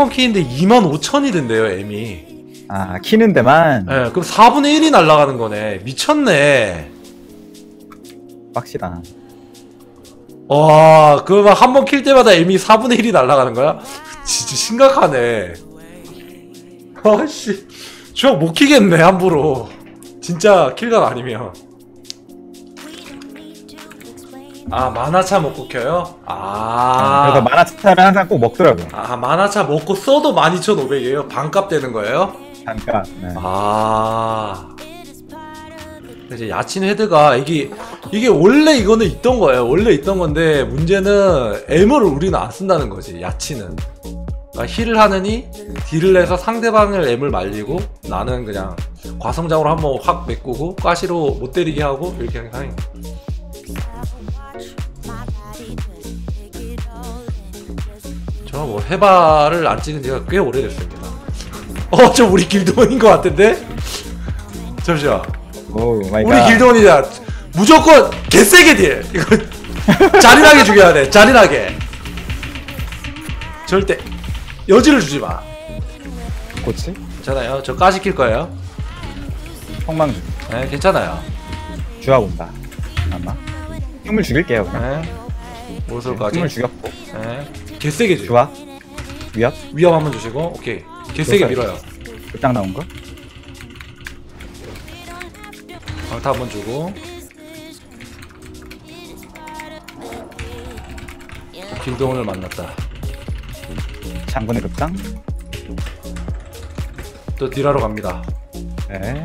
번 키는데 25,000이 된대요, M이. 아 키는 데만 예, 그럼 4분의 1이 날아가는 거네. 미쳤네. 빡시다. 와, 그러면 한번 킬 때마다 M이 4분의 1이 날아가는 거야? 진짜 심각하네. 아씨, 주먹 못 키겠네, 함부로. 진짜 킬각 아니면. 아, 만화차 먹고 켜요? 아. 그래서 만화차를 항상 꼭 먹더라고요. 아, 만화차 먹고 써도 12,500이에요? 반값 되는 거예요? 잠깐. 네. 아. 이제 야친 헤드가 이게 이게 원래 이거는 있던 거예요. 원래 있던 건데 문제는 M을 우리는 안 쓴다는 거지. 야치는. 그러니까 힐을 하느니 딜을 해서 상대방을 M을 말리고 나는 그냥 과성장으로 한번 확 메꾸고 가시로 못 때리게 하고 이렇게 하는 거야. 저 뭐 해바를 안 찍은 지가 꽤 오래됐습니다. 어, 저 우리 길동원인 것 같은데? 잠시만. 오 우리 갓. 길동원이다. 무조건 개세게 딜. 이거 잔인하게 죽여야 돼. 잔인하게. 절대 여지를 주지 마. 고치? 괜찮아요. 저 까시킬 거예요. 폭망주. 네, 괜찮아요. 주학 온다. 아마. 힘을 죽일게요 그냥. 네. 모쏠까지. 힘을 죽였고. 네. 개세게 주. 주학. 위협. 위험 한번 주시고, 오케이. 개세게? 밀어요. 끝장 나온 거. 강타 한번 주고. 길동원을 만났다. 장군의 급장. 또 딜하러 갑니다. 네.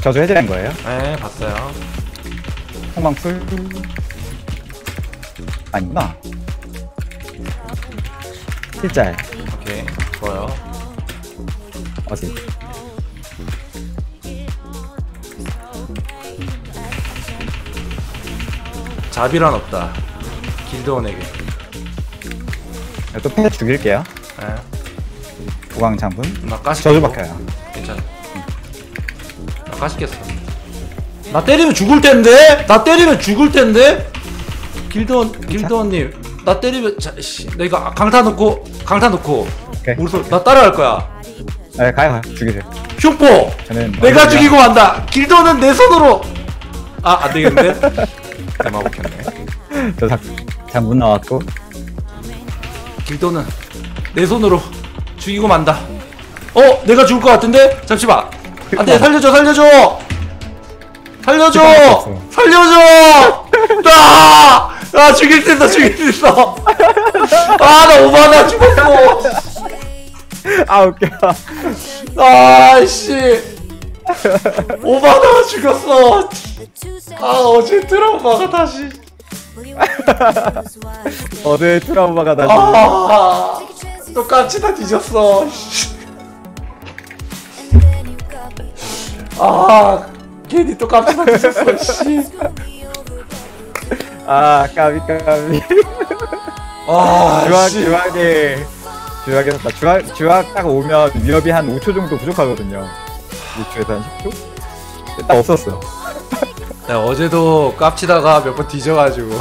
저주 해제된 거예요. 네, 봤어요. 폭망풀. 아니구나. 필짤. 오케이, 좋아요. 어디? 자비란 없다. 길드원에게. 또패 죽일게요. 네. 보강 장군. 나 까시. 저주 박혀요. 괜찮아. 나 까시겠어. 나 때리면 죽을 텐데? 나 때리면 죽을 텐데? 길드원, 길드원님. 나 때리면, 자, 씨. 나 이거 강타 넣고, 강타 넣고. 오케이. 우리 소, 나 따라갈 거야. 네, 가요, 가요. 죽이세요. 흉포! 저는 내가 완전히 죽이고 만다! 길드원은 내 손으로! 아, 안 되겠는데? 대마 먹혔네. 저 장, 장군 나왔고. 길도는 내 손으로 죽이고 만다. 어, 내가 죽을 것 같은데? 잠시만. 안 돼, 살려줘, 살려줘. 살려줘, 없어. 살려줘. 나, 아, 죽일 수 있어, 죽일 수 있어. 아, 나 오바나 죽었어. 아, 웃겨. 아, 씨. 오바나 죽였어. 아, 어제 트라우마가 다시. 어제 트라우마가 다시. 아, 똑같이 다 뒤졌어. 씨. 아, 괜히 똑같이 다 뒤졌어. 씨. 아, 까비, 까비. 아, 주학, 씨. 주학에. 주학에 샀다. 주학, 주학 딱 오면 위협이 한 5초 정도 부족하거든요. 6초에서 한 10초? 딱 없었어. 내가 어제도 깝치다가 몇 번 뒤져가지고.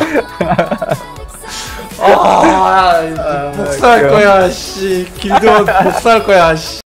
아, 복사할 귀여워. 거야, 씨. 길드원 복사할 거야, 씨.